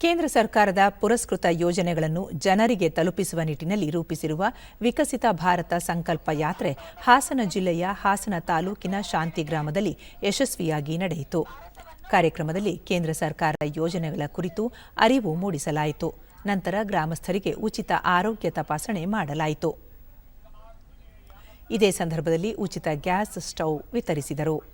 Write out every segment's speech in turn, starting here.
ಕೇಂದ್ರ ಸರ್ಕಾರದ ಪುರಸ್ಕೃತ ಯೋಜನೆಗಳನ್ನು ಜನರಿಗೆ ತಲುಪಿಸುವ ನಿಟ್ಟಿನಲ್ಲಿ ರೂಪಿಸಿರುವ ವಿಕಸಿತ ಭಾರತ ಸಂಕಲ್ಪ ಯಾತ್ರೆ ಹಾಸನ ಜಿಲ್ಲೆಯ ಹಾಸನ ತಾಲೂಕಿನ ಶಾಂತಿ ಗ್ರಾಮದಲ್ಲಿ ಯಶಸ್ವಿಯಾಗಿ ನಡೆಯಿತು. ಕಾರ್ಯಕ್ರಮದಲ್ಲಿ ಕೇಂದ್ರ ಸರ್ಕಾರದ ಯೋಜನೆಗಳ ಕುರಿತು ಅರಿವು ಮೂಡಿಸಲಾಯಿತು. ನಂತರ ಗ್ರಾಮಸ್ಥರಿಗೆ ಉಚಿತ ಆರೋಗ್ಯ ತಪಾಸಣೆ ಮಾಡಲಾಯಿತು. ಇದೇ ಸಂದರ್ಭದಲ್ಲಿ ಉಚಿತ ಗ್ಯಾಸ್ ಸ್ಟೌವ್ ವಿತರಿಸಿದರು.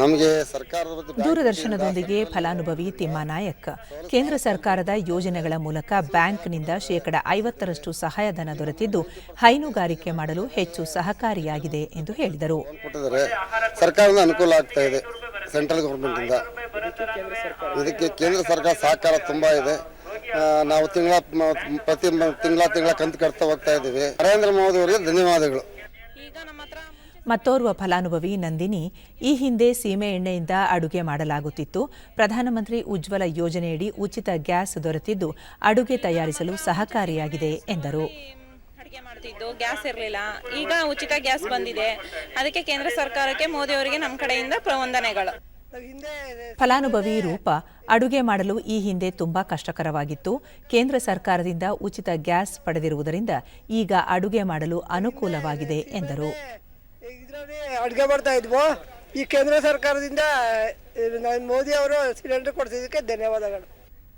ನಮಗೆ ಸರ್ಕಾರದ ದೂರದರ್ಶನದೊಂದಿಗೆ ಫಲಾನುಭವಿ ತಿಮ್ಮಾನಾಯಕ್ ಕೇಂದ್ರ ಸರ್ಕಾರದ ಯೋಜನೆಗಳ ಮೂಲಕ ಬ್ಯಾಂಕ್ನಿಂದ ಶೇಕಡ ಐವತ್ತರಷ್ಟು ಸಹಾಯಧನ ದೊರೆತಿದ್ದು ಹೈನುಗಾರಿಕೆ ಮಾಡಲು ಹೆಚ್ಚು ಸಹಕಾರಿಯಾಗಿದೆ ಎಂದು ಹೇಳಿದರು. ಸರ್ಕಾರದ ಅನುಕೂಲ ಆಗ್ತಾ ಇದೆ. ಸೆಂಟ್ರಲ್ ಗೌರ್ಮೆಂಟ್ ಇಂದ ಇದಕ್ಕೆ ಕೇಂದ್ರ ಸರ್ಕಾರ ಸಹಕಾರ ತುಂಬಾ ಇದೆ. ನಾವು ತಿಂಗಳ ಪ್ರತಿ ತಿಂಗಳ ತಿಂಗಳ ಕಂತು ಕಟ್ತಾ ಹೋಗ್ತಾ ಇದ್ದೀವಿ. ನರೇಂದ್ರ ಮೋದಿ ಅವರಿಗೆ ಧನ್ಯವಾದಗಳು. ಮತ್ತೋರ್ವ ಫಲಾನುಭವಿ ನಂದಿನಿ ಈ ಹಿಂದೆ ಸೀಮೆ ಎಣ್ಣೆಯಿಂದ ಅಡುಗೆ ಮಾಡಲಾಗುತ್ತಿತ್ತು. ಪ್ರಧಾನಮಂತ್ರಿ ಉಜ್ವಲ ಯೋಜನೆಯಡಿ ಉಚಿತ ಗ್ಯಾಸ್ ದೊರೆತಿದ್ದು ಅಡುಗೆ ತಯಾರಿಸಲು ಸಹಕಾರಿಯಾಗಿದೆ ಎಂದರು. ಅಡುಗೆ ಮಾಡ್ತಿದ್ದು ಗ್ಯಾಸ್ ಇರಲಿಲ್ಲ. ಈಗ ಉಚಿತ ಗ್ಯಾಸ್ ಬಂದಿದೆ. ಅದಕ್ಕೆ ಕೇಂದ್ರ ಸರ್ಕಾರಕ್ಕೆ ಮೋದಿ ಅವರಿಗೆ ನಮ್ಮ ಕಡೆಯಿಂದ ಪ್ರವಂದನೆಗಳು. ಫಲಾನುಭವಿ ರೂಪ ಅಡುಗೆ ಮಾಡಲು ಈ ಹಿಂದೆ ತುಂಬಾ ಕಷ್ಟಕರವಾಗಿತ್ತು. ಕೇಂದ್ರ ಸರ್ಕಾರದಿಂದ ಉಚಿತ ಗ್ಯಾಸ್ ಪಡೆದಿರುವುದರಿಂದ ಈಗ ಅಡುಗೆ ಮಾಡಲು ಅನುಕೂಲವಾಗಿದೆ ಎಂದರು. ಅಡುಗೆ ಮಾಡ್ತಾ ಇದ್ವು. ಈ ಕೇಂದ್ರ ಸರ್ಕಾರದಿಂದ ಮೋದಿ ಅವರು ಸಿಲಿಂಡರ್ ಕೊಡ್ತಿದ್ದಕ್ಕೆ ಧನ್ಯವಾದಗಳು.